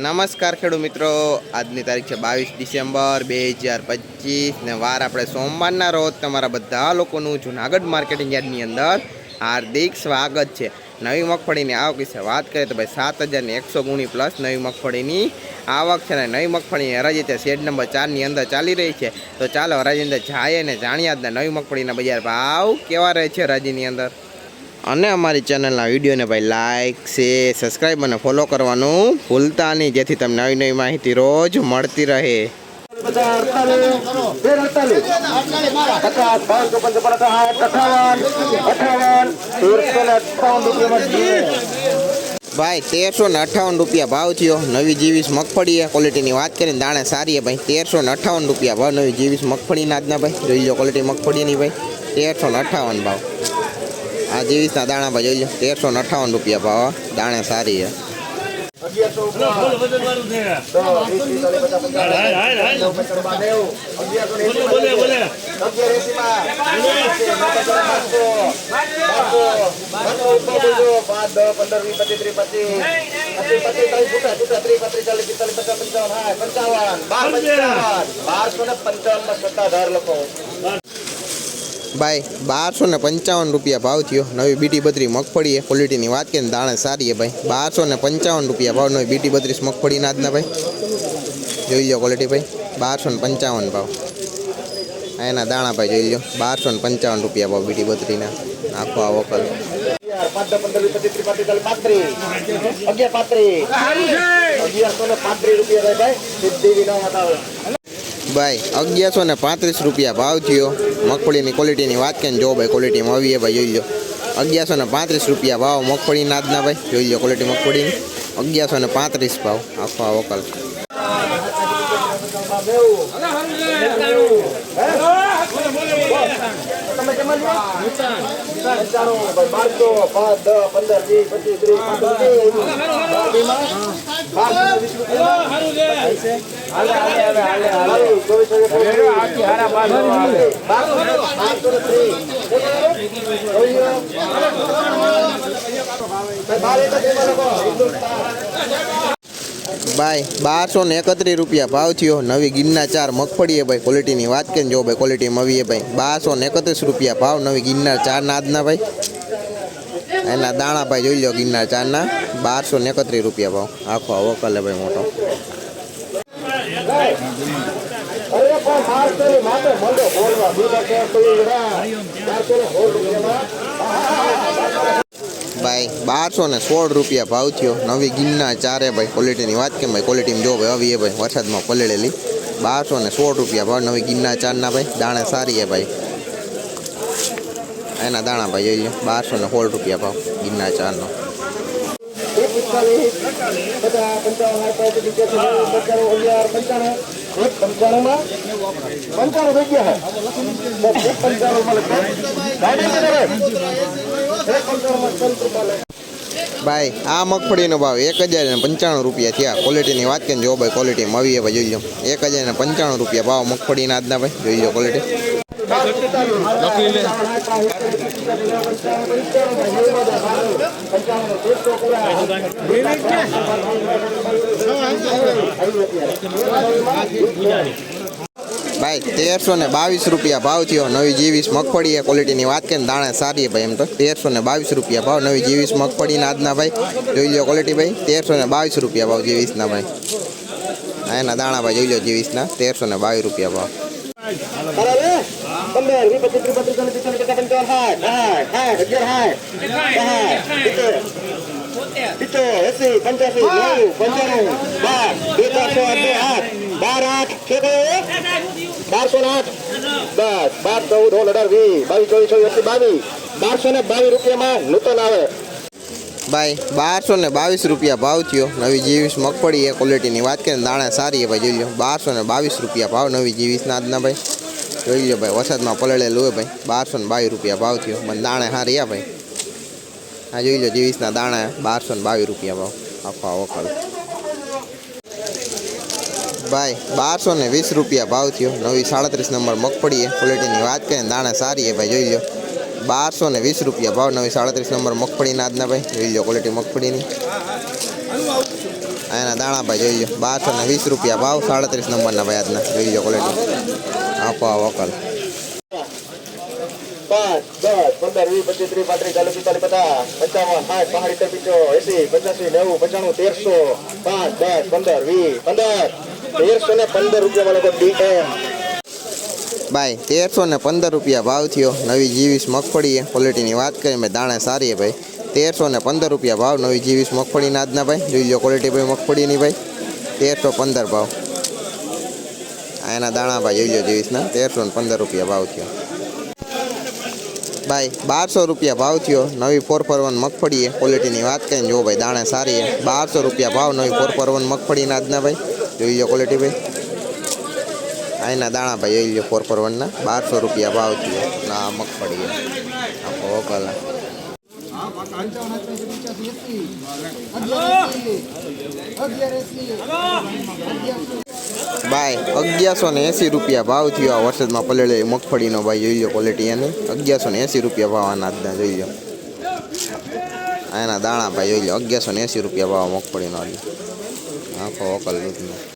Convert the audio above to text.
નમસ્કાર ખેડૂત મિત્રો. આજની તારીખ છે બાવીસ ડિસેમ્બર બે હજાર પચીસ ને વાર આપણે સોમવારના રોજ તમારા બધા લોકોનું જુનાગઢ માર્કેટિંગ યાર્ડની અંદર હાર્દિક સ્વાગત છે. નવી મગફળીની આવક વિશે વાત કરીએ તો ભાઈ સાત હજારની એકસો ગુણી પ્લસ નવી મગફળીની આવક છે ને નવી મગફળીની હરાજી છે. શેડ નંબર ચારની અંદર ચાલી રહી છે. તો ચાલો હરાજી અંદર જાય ને જાણ્યા જ નવી મગફળીના બજાર ભાવ કેવા રહે છે હરાજીની અંદર? અને અમારી ચેનલના વિડીયોને ભાઈ લાઇક શેર સબસ્ક્રાઈબ અને ફોલો કરવાનું ભૂલતા નહીં. જેથી તમને નવી નવી માહિતી રોજ મળતી રહે. ભાઈ અઠાવન અઠાવન તેરસો ને અઠાવન રૂપિયા ભાવ થયો. નવી જીવીસ મગફળી ક્વોલિટીની વાત કરીને દાણે સારી હે ભાઈ. તેરસો ને અઠાવન રૂપિયા ભાવ. નવી જીવીસ મગફળીના આજના ભાઈ. જોઈ લો ક્વોલિટી મગફળીની ભાઈ. તેરસો ને અઠ્ઠાવન ભાવ. આ જીવીસના દાણા ભાઈ જોઈ લો તેરસો ને અઠ્ઠાવન રૂપિયા ભાવ દાણે સારી છે અગિયારસો ઉપર દસ, વીસ, ત્રીસ, ચાલીસ, પચાસ, પંચાવન, નેવું, પંચાણું, બાર, નેવું. અગિયારસો ને માં પંચાવન. બારસો પંચાવનમાં સત્તાધાર લખો ભાઈ બારસો ને પંચાવન રૂપિયા ભાવ થયો. નવી બીટી બત્રી મગફળી એ. ક્વોલિટીની વાત કરીને દાણે સારી હે ભાઈ. બારસો ને પંચાવન રૂપિયા ભાવ. નવી બીટી બત્રીસ મગફળીના આજના ભાઈ. જોઈ લો ક્વોલિટી ભાઈ. બારસો ને પંચાવન ભાવ. એના દાણા ભાઈ જોઈ લો બારસો ને પંચાવન રૂપિયા ભાવ બીટી બત્રીના. આખો આ વકલ અગિયાર, પાંત્રીસ, ને રૂપિયા ભાઈ ભાઈ, અગિયારસો ને પાંત્રીસ રૂપિયા ભાવ થયો. મગફળીની ક્વોલિટીની વાત કરીને જો ભાઈ ક્વોલિટીમાં આવીએ ભાઈ, જોઈ લો. અગિયારસો ને પાંત્રીસ રૂપિયા ભાવ મગફળીના આજના ભાઈ, જોઈ લો ક્વોલિટી મગફળીની અગિયારસો ને પાંત્રીસ ભાવ, આખો વકલ પંચાણું બારસો પાંચ દસ પંદર વીસ પચીસ ત્રીસ. બાર એક જ એમાં લખો. ભાઈ, બારસો ને એકત્રીસ રૂપિયા ભાવ થયો. નવી ગિરનાર ચાર મગફળી ભાઈ ક્વોલિટીની વાત કરીને જો ભાઈ ક્વોલિટી મવી ભાઈ. બારસો ને એકત્રીસ રૂપિયા ભાવ, નવી ગિરનાર ચાર આજના ભાઈ. એના દાણા ભાઈ જોઈ લો ગિરનાર ચારના બારસો ને એકત્રીસ રૂપિયા ભાવ. આખો આવો વકલે ભાઈ મોટો. ભાઈ, બારસો ને સોળ રૂપિયા ભાવ થયો. નવી ગિન્ના ચારે ભાઈ ક્વોલિટીની વાત કેમ ભાઈ ક્વોલિટીમાં જો ભાઈ આવી ભાઈ, વરસાદમાં પલળેલી. બારસો ને સોળ રૂપિયા ભાવ, નવી ગિન્ના ચારના ભાઈ, દાણે સારી હે ભાઈ. એના દાણા ભાઈ, જોઈ લો બારસો ને સોળ રૂપિયા ભાવ ગિન્ના ચારનો. પંચાણું પંચાણું થઈ ગયા. ભાઈ, આ મગફળીનો ભાવ એક હજાર ને પંચાણું રૂપિયા થયા. ક્વોલિટીની વાત કરીને જો ભાઈ ક્વોલિટી આવી ભાઈ, જોઈ લો એક હજાર ને પંચાણું રૂપિયા ભાવ મગફળીના આજના ભાઈ, જોઈ લો ક્વોલિટી ભાઈ તેરસો ને બાવીસ રૂપિયા ભાવ થયો નવી જીવીસ મગફળી એ ક્વોલિટીની વાત કરીને દાણા સારી ભાઈ એમ તો તેરસો ને બાવીસ રૂપિયા ભાવ નવી જીવીસ મગફળીના આજના ભાઈ જોઈ લો ક્વોલિટી ભાઈ તેરસો ને બાવીસ રૂપિયા ભાવ જીવીસના ભાઈ એના દાણા ભાઈ જોઈ લો જીવીસના તેરસો ને બાવીસ રૂપિયા ભાવ પંચ્યાસી, પંચાણું, બાર, બે ચારસો આઠ, આઠ, બાર આઠ, છે બારસો ને આઠ, બસ બાર, ચૌદ, હોલ અઢાર, વીસ, બાવીસ, ચોવીસ, ચોવીસ, બાવીસ, બારસો ને બાવીસ રૂપિયામાં નૂતન આવે. ભાઈ બારસો ને બાવીસ રૂપિયા ભાવ થયો. નવી જીવીસ મગફળી એ ક્વોલિટીની વાત કરીને દાણા સારી એ ભાઈ જોઈ લો બારસો ને બાવીસ રૂપિયા ભાવ નવી જીવીસના આજના ભાઈ. જોઈ લો ભાઈ વરસાદમાં પલળેલું હોય ભાઈ. બારસો ને બાવીસ રૂપિયા ભાવ થયો. પણ દાણે સારી આ ભાઈ. આ જોઈ લો જીવીસના દાણા બારસો ને બાવીસ રૂપિયા ભાવ. આખો આવો વખત. ભાઈ, બારસો ને વીસ રૂપિયા ભાવ થયો. નવી સાડત્રીસ નંબર મગફળી ક્વોલિટીની વાત કરીને દાણા સારી એ ભાઈ, જોઈ લો બારસો ને વીસ રૂપિયા ભાવ, નવી સાડત્રીસ નંબર મગફળીના આજના ભાઈ. જોઈ લો ક્વોલિટી મગફળીની. એના દાણા ભાઈ, જોઈ લો બારસો ને વીસ રૂપિયા ભાવ, સાડત્રીસ નંબરના ભાઈ આજના. જોઈ લો ક્વોલિટી આપો આ વકલ. પાંચ, દસ, પંદર, વીસ, પચીસ, ત્રીસ, પાંત્રીસ, ચાલીસ પચાસ, પંચાવન, સાઠ પહાડી પચાસી નેવું, પંચાણું, તેરસો, પાંચ, દસ, પંદર, વીસ, પંદર. તેરસો ને પંદર રૂપિયા લોકો ડીએમ ભાઈ, તેરસો ને પંદર રૂપિયા ભાવ થયો. નવી જીવીસ મગફળી છે ક્વોલિટીની વાત કરીએ, મેં દાણા સારી છે ભાઈ. તેરસો ને પંદર રૂપિયા ભાવ નવી જીવીસ મગફળીના આજના ભાઈ. જોઈ લો ક્વોલિટી ભાઈ મગફળીની ભાઈ. તેરસો પંદર ભાવ. આ એના દાણા ભાઈ, જોઈ લો જીવીસના. તેરસો ને પંદર રૂપિયા ભાવ થયો. ભાઈ, બારસો રૂપિયા ભાવ થયો નવી ફોર ફોર વન મગફળી છે ક્વોલિટીની વાત કરીને જો ભાઈ દાણા સારી છે બારસો રૂપિયા ભાવ નવી ફોર ફોર વન મગફળીના આજના ભાઈ. જોઈ લો ક્વોલિટી ભાઈ. અહીંના દાણા ભાઈ, જોઈ લો ફોર ફોર વનના બારસો રૂપિયા ભાવ થયો. ના, મગફળી આખો ઓકલા ભાઈ, અગિયારસો ને એંસી રૂપિયા ભાવ થયો આ વરસાદમાં પલળે મગફળીનો ભાઈ, જોઈ લો ક્વોલિટી એની. અગિયારસો ને એંસી રૂપિયા ભાવ આના જોઈ લો એના દાણા ભાઈ, જોઈ લો અગિયારસો ને એંસી રૂપિયા ભાવ મગફળીનો આખો ઓકલ દૂધનો